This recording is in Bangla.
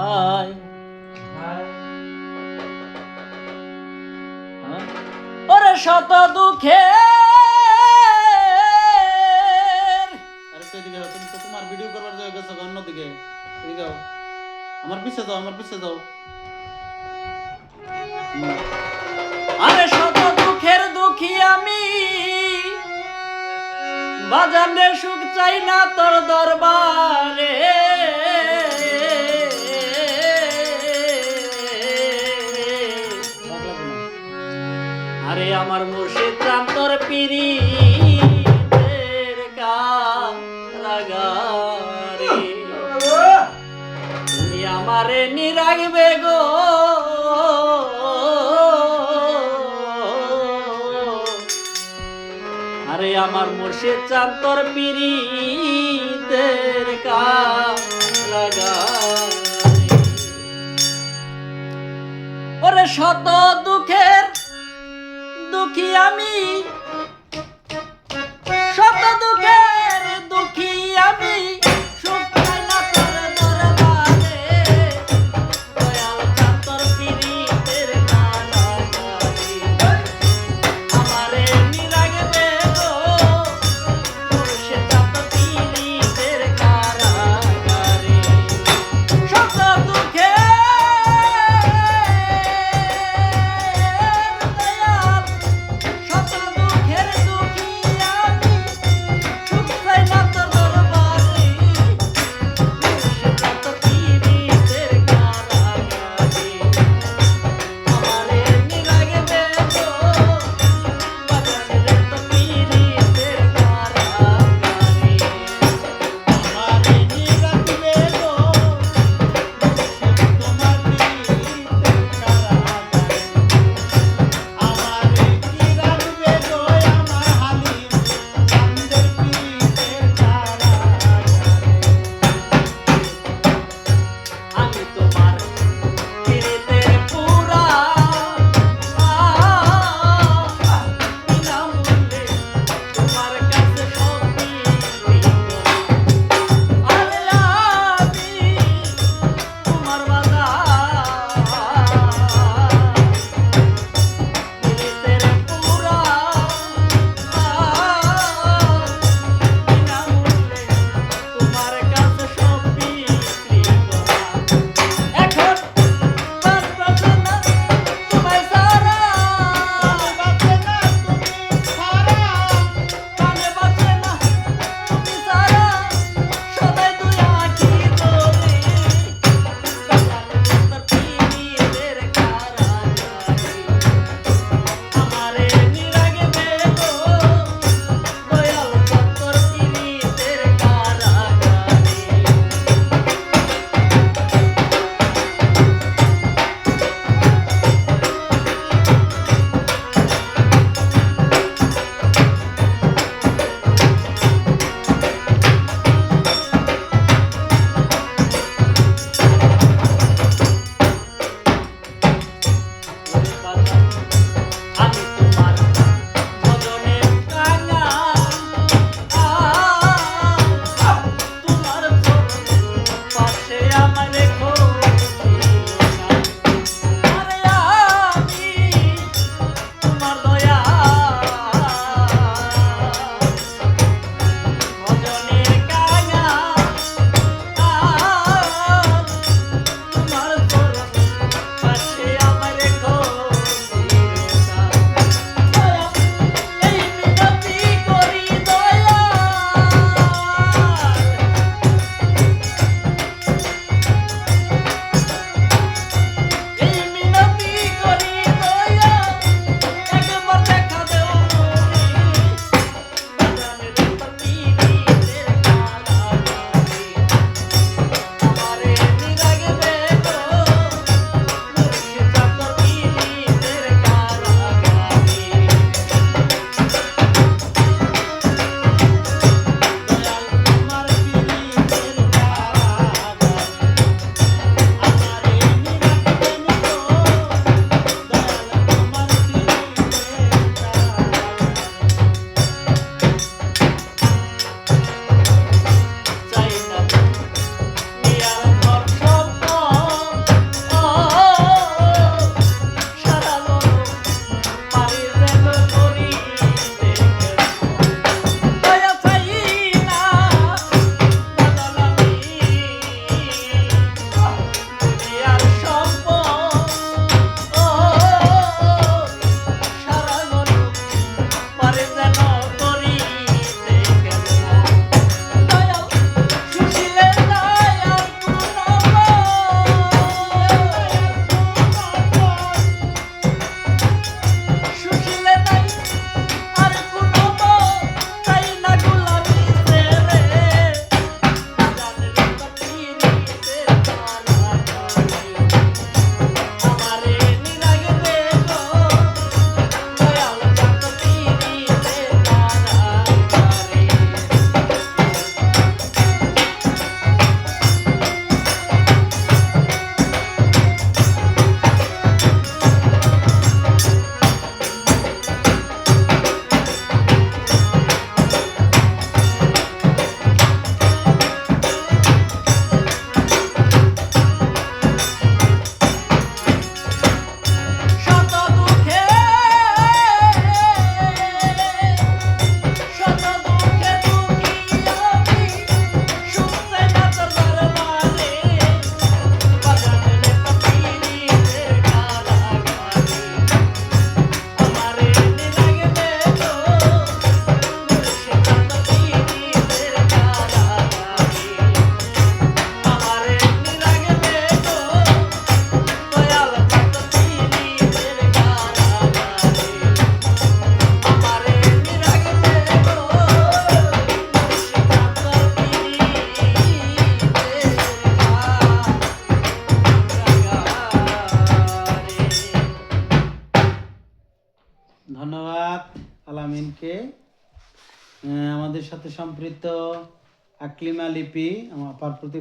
হায়? ওরে শত দুঃখে আরেকটু এদিকে হও, তুমি তো তোমার ভিডিও করবার জায়গা গেছো অন্যদিকে। এদিকে হও। আমার পিছে যাও আমার পিছে যাও। আরে শত দুঃখের দুঃখী আমি। বাজানে সুখ চাই না তোর দরবারে। আমার মুর্শিদ রাম পিরি তুমি আমারে নিরাগবে গো। আরে আমার মুর্শিদ চান তোর পিরিতের লাগা ওরে শত দুঃখের দুঃখী আমি শত আহ, আমাদের সাথে সম্পৃক্ত আকলিমা লিপি আমার প্রতি